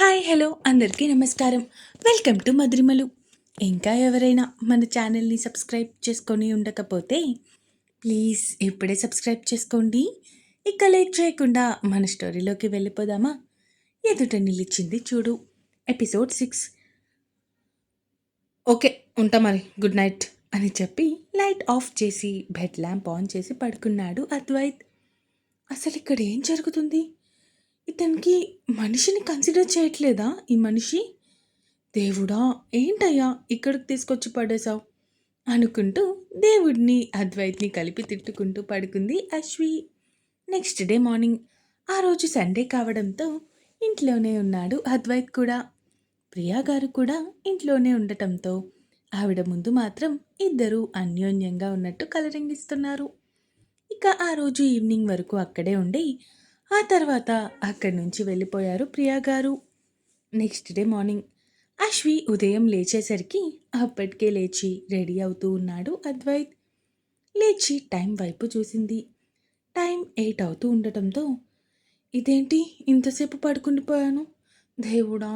Hi hello అందరికీ నమస్కారం. Welcome to Madhurimalu. ఇంకా ఎవరైనా మన ఛానల్ని సబ్స్క్రైబ్ చేసుకొని ఉండకపోతే ప్లీజ్ ఇప్పుడే సబ్స్క్రైబ్ చేసుకోండి. ఇక లేట్ చేయకుండా మన స్టోరీలోకి వెళ్ళిపోదామా? ఎదుట నిలిచింది చూడు ఎపిసోడ్ సిక్స్. ఓకే ఉంటా మరి గుడ్ నైట్ అని చెప్పి లైట్ ఆఫ్ చేసి బెడ్ ల్యాంప్ ఆన్ చేసి పడుకున్నాడు అద్వైత్. అసలు ఇక్కడ ఏం జరుగుతుంది? ఇతనికి మనిషిని కన్సిడర్ చేయట్లేదా ఈ మనిషి? దేవుడా ఏంటయ్యా ఇక్కడికి తీసుకొచ్చి పడేశావు? అనుకుంటూ దేవుడిని అద్వైత్ని కలిపి తిట్టుకుంటూ పడుకుంది అశ్వి. నెక్స్ట్ డే మార్నింగ్ ఆ రోజు సండే కావడంతో ఇంట్లోనే ఉన్నాడు అద్వైత్ కూడా. ప్రియా గారు కూడా ఇంట్లోనే ఉండటంతో ఆవిడ ముందు మాత్రం ఇద్దరూ అన్యోన్యంగా ఉన్నట్టు కలరింగిస్తున్నారు. ఇక ఆ రోజు ఈవినింగ్ వరకు అక్కడే ఉండి ఆ తర్వాత అక్కడి నుంచి వెళ్ళిపోయారు ప్రియా గారు. Next day morning. అశ్వి ఉదయం లేచేసరికి అప్పటికే లేచి రెడీ అవుతూ ఉన్నాడు అద్వైత్. లేచి టైం వైపు చూసింది. టైం ఎయిట్ అవుతూ ఉండటంతో ఇదేంటి ఇంతసేపు పడుకుండిపోయాను దేవుడా!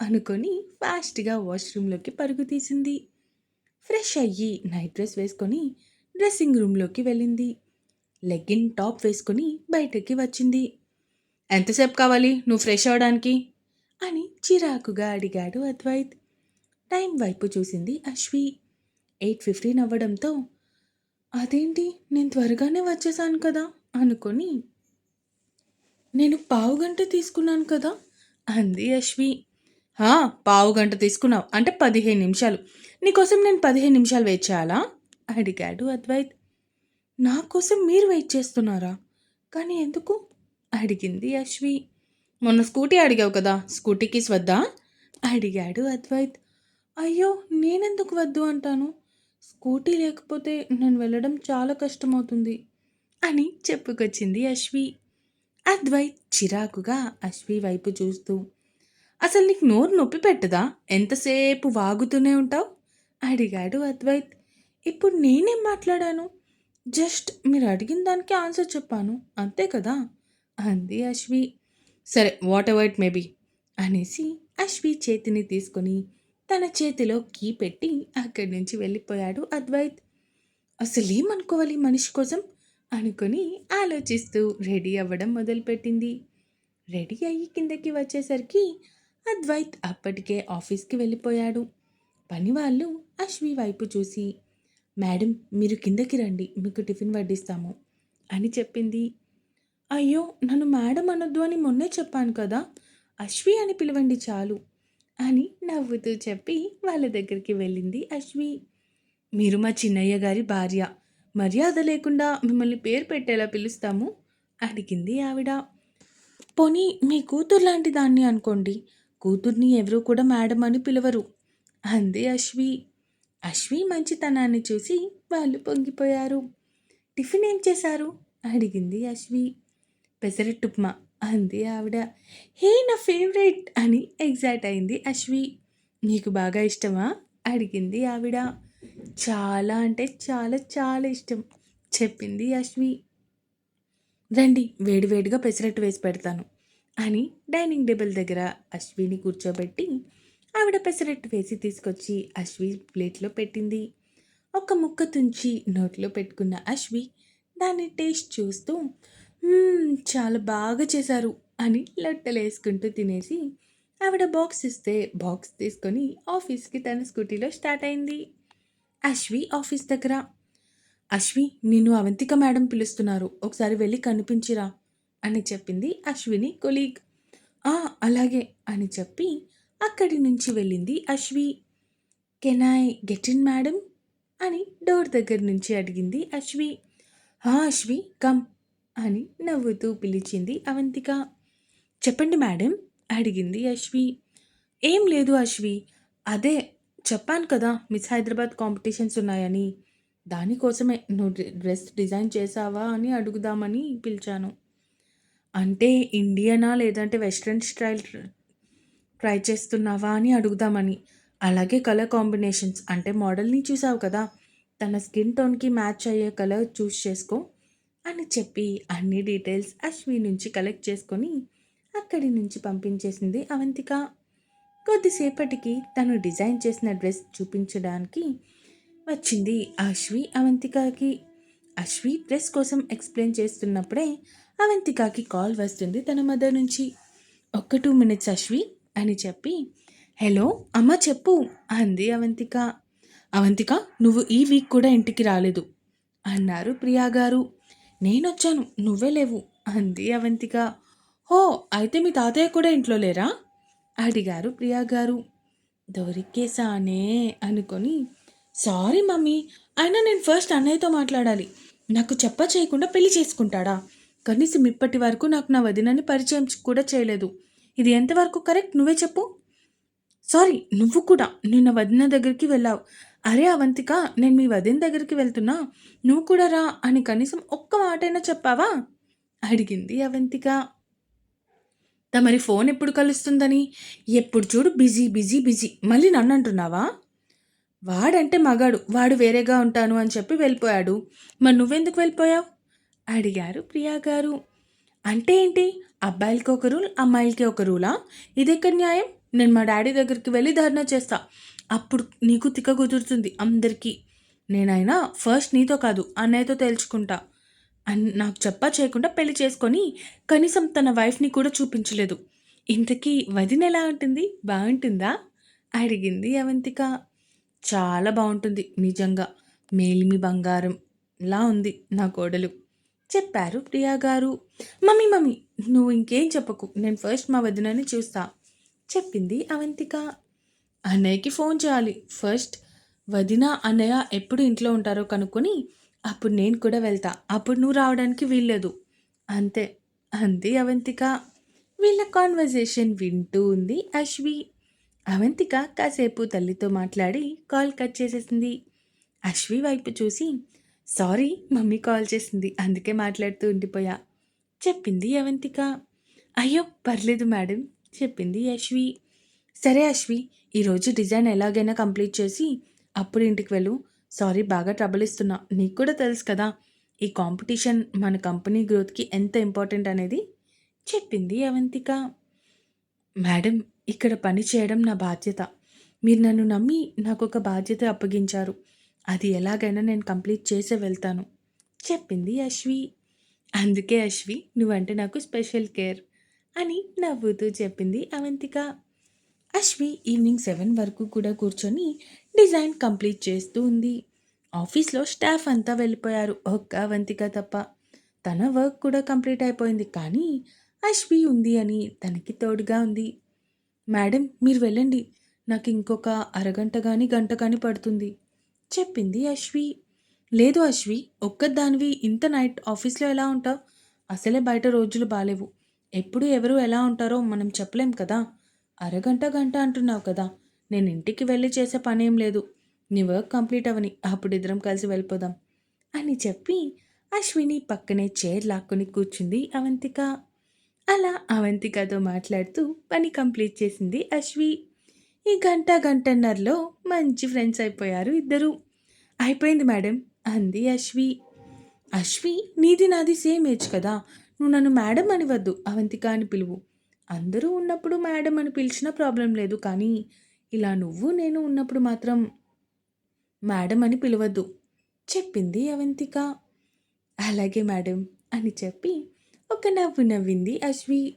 అనుకొని ఫాస్ట్గా వాష్రూమ్లోకి పరుగు తీసింది. ఫ్రెష్ అయ్యి నైట్ డ్రెస్ వేసుకొని డ్రెస్సింగ్ రూమ్లోకి వెళ్ళింది. లెగ్గిన్ టాప్ వేసుకుని బయటకి వచ్చింది. ఎంతసేపు కావాలి? నువ్వు ఫ్రెష్ అవడానికి? అని చిరాకుగా అడిగాడు అద్వైత్. టైం వైపు చూసింది అశ్వి. ఎయిట్ ఫిఫ్టీన్ అవ్వడంతో అదేంటి? నేను త్వరగానే వచ్చేసాను కదా? అనుకొని నేను పావు గంట తీసుకున్నాను కదా? అంది అశ్వి. పావు గంట తీసుకున్నావు. అంటే పదిహేను నిమిషాలు. నీకోసం నేను పదిహేను నిమిషాలు వెయిట్ చేయాలా? అడిగాడు అద్వైత్. నా కోసం మీరు వెయిట్ చేస్తున్నారా? కానీ ఎందుకు? అడిగింది అశ్వి. మొన్న స్కూటీ అడిగావు కదా స్కూటీకి వద్దా అడిగాడు అద్వైత్. అయ్యో నేనెందుకు వద్దు అంటాను? స్కూటీ లేకపోతే నేను వెళ్ళడం చాలా కష్టమవుతుంది అని చెప్పుకొచ్చింది అశ్వి. అద్వైత్ చిరాకుగా అశ్వి వైపు చూస్తూ అసలు నీకు నోరు నొప్పి పెట్టదా? ఎంతసేపు వాగుతూనే ఉంటావు? అడిగాడు అద్వైత్. ఇప్పుడు నేనేం మాట్లాడాను? జస్ట్ మీరు అడిగిన దానికి ఆన్సర్ చెప్పాను. అంతే కదా? అంది అశ్వి. సరే వాట్ ఎవర్ ఇట్ మేబీ అనేసి అశ్వి చేతిని తీసుకొని తన చేతిలో కీ పెట్టి అక్కడి నుంచి వెళ్ళిపోయాడు అద్వైత్. అసలేమనుకోవాలి మనిషి కోసం? అనుకొని ఆలోచిస్తూ రెడీ అవ్వడం మొదలుపెట్టింది. రెడీ అయ్యి కిందకి వచ్చేసరికి అద్వైత్ అప్పటికే ఆఫీస్కి వెళ్ళిపోయాడు. పని వాళ్ళు అశ్వి వైపు చూసి మేడం మీరు కిందకి రండి మీకు టిఫిన్ వడ్డిస్తాము అని చెప్పింది. అయ్యో నన్ను మేడం అనొద్దు అని మొన్నే చెప్పాను కదా అశ్వి అని పిలవండి చాలు అని నవ్వుతూ చెప్పి వాళ్ళ దగ్గరికి వెళ్ళింది అశ్వి. మీరు మా చిన్నయ్య గారి భార్య మర్యాద లేకుండా మిమ్మల్ని పేరు పెట్టేలా పిలుస్తాము అడిగింది ఆవిడ. పోనీ మీ కూతురు లాంటి దాన్ని అనుకోండి కూతుర్ని ఎవరూ కూడా మేడం అని పిలవరు అంది అశ్వి. అశ్వి మంచితనాన్ని చూసి వాళ్ళు పొంగిపోయారు. టిఫిన్ ఏం చేశారు? అడిగింది అశ్వి. పెసరట్టు ఉప్మా అంది ఆవిడ. హే నా ఫేవరెట్ అని ఎగ్జైట్ అయింది అశ్వి. నీకు బాగా ఇష్టమా? అడిగింది ఆవిడ. చాలా అంటే చాలా చాలా ఇష్టం చెప్పింది అశ్వి. రండి వేడివేడిగా పెసరట్టు వేసి పెడతాను అని డైనింగ్ టేబుల్ దగ్గర అశ్విని కూర్చోబెట్టి ఆవిడ పెసరట్టు వేసి తీసుకొచ్చి అశ్వి ప్లేట్లో పెట్టింది. ఒక ముక్క తుంచి నోట్లో పెట్టుకున్న అశ్వి దాన్ని టేస్ట్ చూస్తూ చాలా బాగా చేశారు అని లొట్టలేసుకుంటూ తినేసి ఆవిడ బాక్స్ ఇస్తే బాక్స్ తీసుకొని ఆఫీస్కి తన స్కూటీలో స్టార్ట్ అయింది. అశ్వి ఆఫీస్ దగ్గర అశ్వి నిన్ను అవంతిక మేడం పిలుస్తున్నారు. ఒకసారి వెళ్ళి కనిపించిరా అని చెప్పింది అశ్విని కొలీగ్. అలాగే అని చెప్పి అక్కడి నుంచి వెళ్ళింది Ashwi. Can I get in madam? అని డోర్ దగ్గర నుంచి అడిగింది అశ్వి. హా అశ్వి కమ్ అని నవ్వుతూ పిలిచింది అవంతిక. చెప్పండి మేడం అడిగింది అశ్వి. ఏం లేదు అశ్వి అదే చెప్పాను కదా మిస్ హైదరాబాద్ కాంపిటీషన్స్ ఉన్నాయని. దానికోసమే నువ్వు డ్రెస్ డిజైన్ చేసావా అని అడుగుదామని పిలిచాను. అంటే ఇండియనా లేదంటే వెస్ట్రన్ స్టైల్ ట్రై చేస్తున్నావా అని అడుగుదామని. అలాగే కలర్ కాంబినేషన్స్ అంటే మోడల్ని చూసావు కదా తన స్కిన్ టోన్కి మ్యాచ్ అయ్యే కలర్ చూస్ చేసుకో అని చెప్పి అన్ని డీటెయిల్స్ అశ్వి నుంచి కలెక్ట్ చేసుకొని అక్కడి నుంచి పంపించేసింది అవంతిక. కొద్దిసేపటికి తను డిజైన్ చేసిన డ్రెస్ చూపించడానికి వచ్చింది అశ్వి అవంతికకి. అశ్వి డ్రెస్ కోసం ఎక్స్ప్లెయిన్ చేస్తున్నప్పుడే అవంతికకి కాల్ వస్తుంది తన మదర్ నుంచి. ఒక్క టూ మినిట్స్ అశ్వి. అని చెప్పి హలో అమ్మ చెప్పు అంది అవంతిక. అవంతిక నువ్వు ఈ వీక్ కూడా ఇంటికి రాలేదు అన్నారు ప్రియా గారు. నేనొచ్చాను నువ్వే లేవు అంది అవంతిక. హో అయితే మీ తాతయ్య కూడా ఇంట్లో లేరా? అడిగారు ప్రియా గారు. దొరికేసానే అనుకొని సారీ మమ్మీ అయినా నేను ఫస్ట్ అన్నయ్యతో మాట్లాడాలి. నాకు చెప్ప చేయకుండా పెళ్ళి చేసుకుంటాడా? కనీసం ఇప్పటి వరకు నాకు నా వదినని పరిచయం కూడా చేయలేదు. ఇది ఎంతవరకు కరెక్ట్? నువ్వే చెప్పు. సారీ నువ్వు కూడా నిన్న వదిన దగ్గరికి వెళ్ళావు. అరే అవంతిక నేను మీ వదిన దగ్గరికి వెళ్తున్నా. నువ్వు కూడా రా అని కనీసం ఒక్క మాటైనా చెప్పావా? అడిగింది అవంతిక. తమరి ఫోన్ ఎప్పుడు కలుస్తుందని? ఎప్పుడు చూడు బిజీ బిజీ బిజీ. మళ్ళీ నన్ను అంటున్నావా? వాడంటే మగాడు వాడు వేరేగా ఉంటాను అని చెప్పి వెళ్ళిపోయాడు. మరి నువ్వెందుకు వెళ్ళిపోయావు? అడిగారు ప్రియా గారు. అంటే ఏంటి? అబ్బాయిలకి ఒక రూల్ అమ్మాయిలకి ఒక రూలా? ఇదెక్కడ న్యాయం? నేను మా డాడీ దగ్గరికి వెళ్ళి ధర్నా చేస్తా. అప్పుడు నీకు తిక్క కుదురుతుంది అందరికీ. నేనైనా ఫస్ట్ నీతో కాదు అన్నయ్యతో తేల్చుకుంటా. అని నాకు చెప్పా చేయకుండా పెళ్ళి చేసుకొని కనీసం తన వైఫ్ని కూడా చూపించలేదు. ఇంతకీ వదిన ఎలా ఉంటుంది బాగుంటుందా? అడిగింది అవంతిక. చాలా బాగుంటుంది నిజంగా. మేలిమి బంగారం లా ఉంది నా కోడలు. చెప్పారు ప్రియా గారు. మమ్మీ మమ్మీ నువ్వు ఇంకేం చెప్పకు. నేను ఫస్ట్ మా వదినని చూస్తా చెప్పింది అవంతిక. అన్నయ్యకి ఫోన్ చేయాలి. ఫస్ట్ వదిన అన్నయ్య ఎప్పుడు ఇంట్లో ఉంటారో కనుక్కొని అప్పుడు నేను కూడా వెళ్తా. అప్పుడు నువ్వు రావడానికి వీల్లేదు. అంతే అంది అవంతిక. వీళ్ళ కాన్వర్జేషన్ వింటూ ఉంది అశ్వి. అవంతిక కాసేపు తల్లితో మాట్లాడి కాల్ కట్ చేసేసింది. అశ్వి వైపు చూసి సారీ మమ్మీ కాల్ చేసింది అందుకే మాట్లాడుతూ ఉండిపోయా. చెప్పింది అవంతిక అయ్యో పర్లేదు మేడం చెప్పింది అశ్వి సరే అశ్వి ఈరోజు డిజైన్ ఎలాగైనా కంప్లీట్ చేసి అప్పుడు ఇంటికి వెళ్ళు. సారీ బాగా ట్రబుల్ ఇస్తున్నా. నీకు కూడా తెలుసు కదా ఈ కాంపిటీషన్ మన కంపెనీ గ్రోత్కి ఎంత ఇంపార్టెంట్ అనేది? చెప్పింది అవంతిక మేడం ఇక్కడ పని చేయడం నా బాధ్యత. మీరు నన్ను నమ్మి నాకు ఒక బాధ్యత అప్పగించారు. అది ఎలాగైనా నేను కంప్లీట్ చేసే వెళ్తాను. చెప్పింది అశ్వి. అందుకే అశ్వి నువ్వంటే నాకు స్పెషల్ కేర్ అని నవ్వుతూ చెప్పింది అవంతిక. అశ్వి ఈవినింగ్ సెవెన్ వరకు కూడా కూర్చొని డిజైన్ కంప్లీట్ చేస్తూ ఉంది. ఆఫీస్లో స్టాఫ్ అంతా వెళ్ళిపోయారు. ఒక్క అవంతిక తప్ప తన వర్క్ కూడా కంప్లీట్ అయిపోయింది. కానీ అశ్వి ఉంది అని తనకి తోడుగా ఉంది. మేడం మీరు వెళ్ళండి. నాకు ఇంకొక అరగంట కానీ గంట కానీ పడుతుంది. చెప్పింది అశ్వి. లేదు అశ్వి ఒక్కదానివి. ఇంత నైట్ ఆఫీస్లో ఎలా ఉంటావు? అసలే బయట రోజులు బాలేవు. ఎప్పుడు ఎవరు ఎలా ఉంటారో మనం చెప్పలేం కదా. అరగంట గంట అంటున్నావు కదా. నేను ఇంటికి వెళ్ళి చేసే పనేం లేదు. నీ వర్క్ కంప్లీట్ అవని. అప్పుడు ఇద్దరం కలిసి వెళ్ళిపోదాం అని చెప్పి అశ్విని పక్కనే చైర్ లాక్కొని కూర్చుంది అవంతిక. అలా అవంతికతో మాట్లాడుతూ పని కంప్లీట్ చేసింది అశ్వి. ఈ గంట గంటన్నరలో మంచి ఫ్రెండ్స్ అయిపోయారు ఇద్దరు. అయిపోయింది మేడం అంది అశ్వి. అశ్వి నీది నాది సేమ్ ఏజ్ కదా నువ్వు నన్ను మేడం అని వద్దు అవంతిక అని పిలువు. అందరూ ఉన్నప్పుడు మేడం అని పిలిచినా ప్రాబ్లం లేదు కానీ ఇలా నువ్వు నేను ఉన్నప్పుడు మాత్రం మేడం అని పిలవద్దు చెప్పింది అవంతిక. అలాగే మేడం అని చెప్పి ఒక నవ్వు నవ్వింది అశ్వి.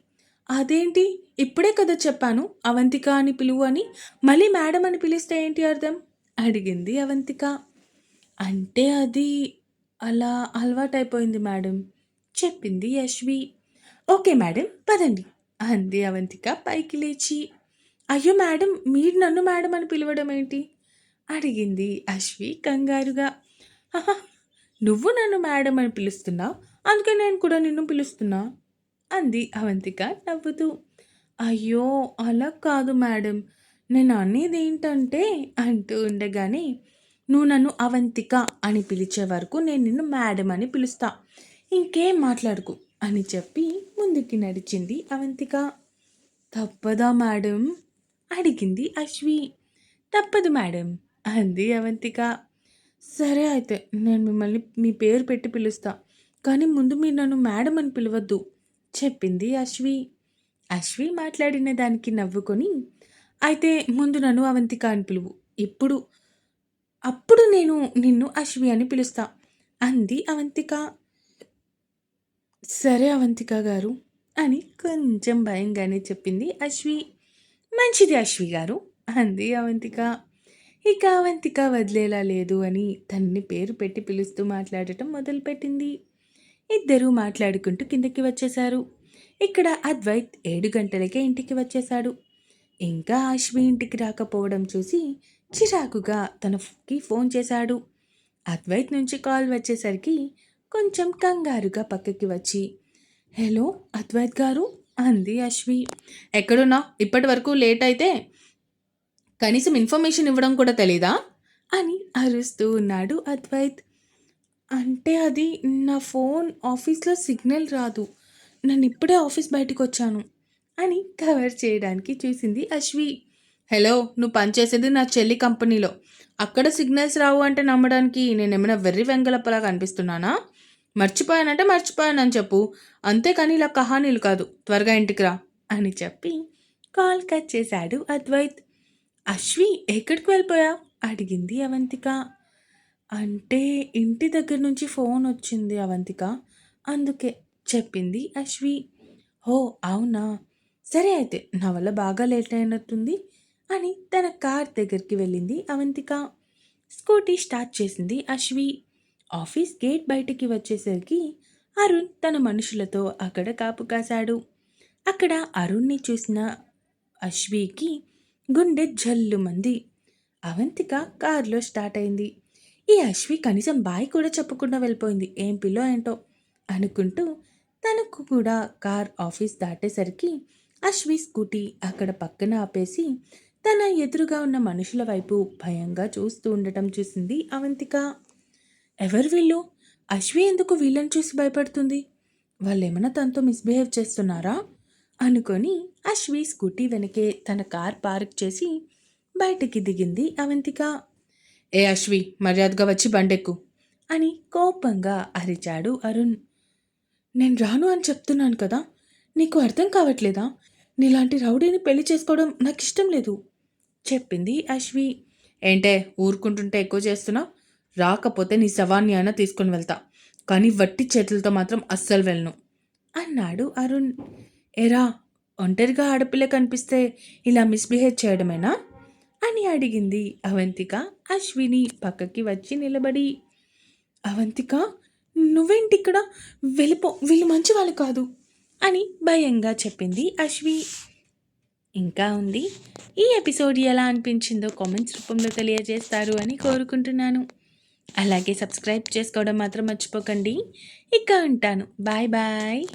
అదేంటి? ఇప్పుడే కదా చెప్పాను అవంతిక అని పిలువు అని. మళ్ళీ మేడం అని పిలిస్తే ఏంటి అర్థం? అడిగింది అవంతిక. అంటే అది అలా అలవాటైపోయింది మేడం చెప్పింది యశ్వి. ఓకే మేడం పదండి అంది అవంతిక పైకి లేచి. అయ్యో మేడం మీరు నన్ను మేడం అని పిలవడం ఏంటి? అడిగింది అశ్వి కంగారుగా. నువ్వు నన్ను మేడం అని పిలుస్తున్నావు అందుకే నేను కూడా నిన్ను పిలుస్తున్నా. అంది అవంతిక నవ్వుతూ. అయ్యో అలా కాదు మేడం. నేను అనేది ఏంటంటే అంటూ ఉండగానే నువ్వు నన్ను అవంతిక అని పిలిచే వరకు నేను నిన్ను మేడం అని పిలుస్తా. ఇంకేం మాట్లాడుకు? అని చెప్పి ముందుకి నడిచింది అవంతిక. తప్పదా మేడం? అడిగింది అశ్వి. తప్పదు మేడం అంది అవంతిక. సరే అయితే నేను మిమ్మల్ని మీ పేరు పెట్టి పిలుస్తా. కానీ ముందు మీరు నన్ను మేడం అని పిలవద్దు. చెప్పింది అశ్వి. అశ్వి మాట్లాడిన దానికి నవ్వుకొని అయితే ముందు నన్ను అవంతిక అని పిలువు. ఇప్పుడు అప్పుడు నేను నిన్ను అశ్వి అని పిలుస్తా అంది అవంతిక. సరే అవంతిక గారు అని కొంచెం భయంగానే చెప్పింది అశ్వి. మంచిది అశ్వి గారు అంది అవంతిక. ఇక అవంతిక వదిలేలా లేదు అని తన్ని పేరు పెట్టి పిలుస్తూ మాట్లాడటం మొదలుపెట్టింది. ఇద్దరూ మాట్లాడుకుంటూ కిందకి వచ్చేశారు. ఇక్కడ అద్వైత్ ఏడు గంటలకే ఇంటికి వచ్చేశాడు. ఇంకా అశ్వి ఇంటికి రాకపోవడం చూసి చిరాకుగా తనకి ఫోన్ చేశాడు. అద్వైత్ నుంచి కాల్ వచ్చేసరికి కొంచెం కంగారుగా పక్కకి వచ్చి హలో అద్వైత్ గారు అంది అశ్వి. ఎక్కడున్నా ఇప్పటి వరకు లేట్ అయితే కనీసం ఇన్ఫర్మేషన్ ఇవ్వడం కూడా తెలీదా? అని అరుస్తూ ఉన్నాడు అద్వైత్. అంటే అది నా ఫోన్ ఆఫీస్లో సిగ్నల్ రాదు. నన్ను ఇప్పుడే ఆఫీస్ బయటకు వచ్చాను అని కవర్ చేయడానికి చూసింది అశ్వి. హలో నువ్వు పనిచేసేది నా చెల్లి కంపెనీలో. అక్కడ సిగ్నల్స్ రావు అంటే నమ్మడానికి నేను ఏమైనా వెర్రి వెంగలప్పలా కనిపిస్తున్నానా మర్చిపోయానంటే మర్చిపోయానని చెప్పు. అంతేకాని ఇలా కహానీలు కాదు. త్వరగా ఇంటికి రా. అని చెప్పి కాల్ కట్ చేశాడు అద్వైత్. అశ్వి ఎక్కడికి వెళ్ళిపోయా అడిగింది అవంతిక. అంటే ఇంటి దగ్గర నుంచి ఫోన్ వచ్చింది అవంతిక. అందుకే చెప్పింది అశ్వి. ఓ అవునా? సరే అయితే నా వల్ల బాగా లేట్ అయినట్టుంది అని తన కార్ దగ్గరికి వెళ్ళింది అవంతిక. స్కూటీ స్టార్ట్ చేసింది అశ్వి. ఆఫీస్ గేట్ బయటికి వచ్చేసరికి అరుణ్ తన మనుషులతో అక్కడ కాపు కాశాడు. అక్కడ అరుణ్ని చూసిన అశ్వికి గుండె జల్లుమంది. అవంతిక కారులో స్టార్ట్ అయింది. ఈ అశ్వి కనీసం బాయ్ కూడా చెప్పకుండా వెళ్ళిపోయింది. ఏం పిల్లో ఏంటో అనుకుంటూ తనకు కూడా కార్ ఆఫీస్ దాటేసరికి అశ్వి స్కూటీ అక్కడ పక్కన ఆపేసి తన ఎదురుగా ఉన్న మనుషుల వైపు భయంగా చూస్తూ ఉండటం చూసింది అవంతిక. ఎవరు వీళ్ళు? అశ్వి ఎందుకు వీళ్ళని చూసి భయపడుతుంది? వాళ్ళేమైనా తనతో మిస్బిహేవ్ చేస్తున్నారా? అనుకొని అశ్వి స్కూటీ వెనకే తన కార్ పార్క్ చేసి బయటికి దిగింది అవంతిక. ఏ అశ్వి మర్యాదగా వచ్చి బండెక్కు. అని కోపంగా అరిచాడు అరుణ్. నేను రాను అని చెప్తున్నాను కదా నీకు అర్థం కావట్లేదా? నీలాంటి రౌడీని పెళ్ళి చేసుకోవడం నాకు ఇష్టం లేదు చెప్పింది అశ్వి. ఏంటే ఊరుకుంటుంటే ఎక్కువ చేస్తున్నావు? రాకపోతే నీ శవాన్ని అయినా తీసుకుని వెళ్తా కానీ వట్టి చేతులతో మాత్రం అస్సలు వెళ్ళను అన్నాడు అరుణ్. ఎరా ఒంటరిగా ఆడపిల్ల కనిపిస్తే ఇలా మిస్బిహేవ్ చేయడమేనా? అని అడిగింది అవంతిక. అశ్విని పక్కకి వచ్చి నిలబడి అవంతిక నువ్వేంటి ఇక్కడ వెళ్ళిపో వీళ్ళు మంచి వాళ్ళు కాదు అని భయంగా చెప్పింది అశ్వి. ఇంకా ఉంది. ఈ ఎపిసోడ్ ఎలా అనిపించిందో కామెంట్స్ రూపంలో తెలియజేస్తారు అని కోరుకుంటున్నాను. అలాగే సబ్స్క్రైబ్ చేసుకోవడం మాత్రం మర్చిపోకండి. ఇక ఉంటాను. Bye bye.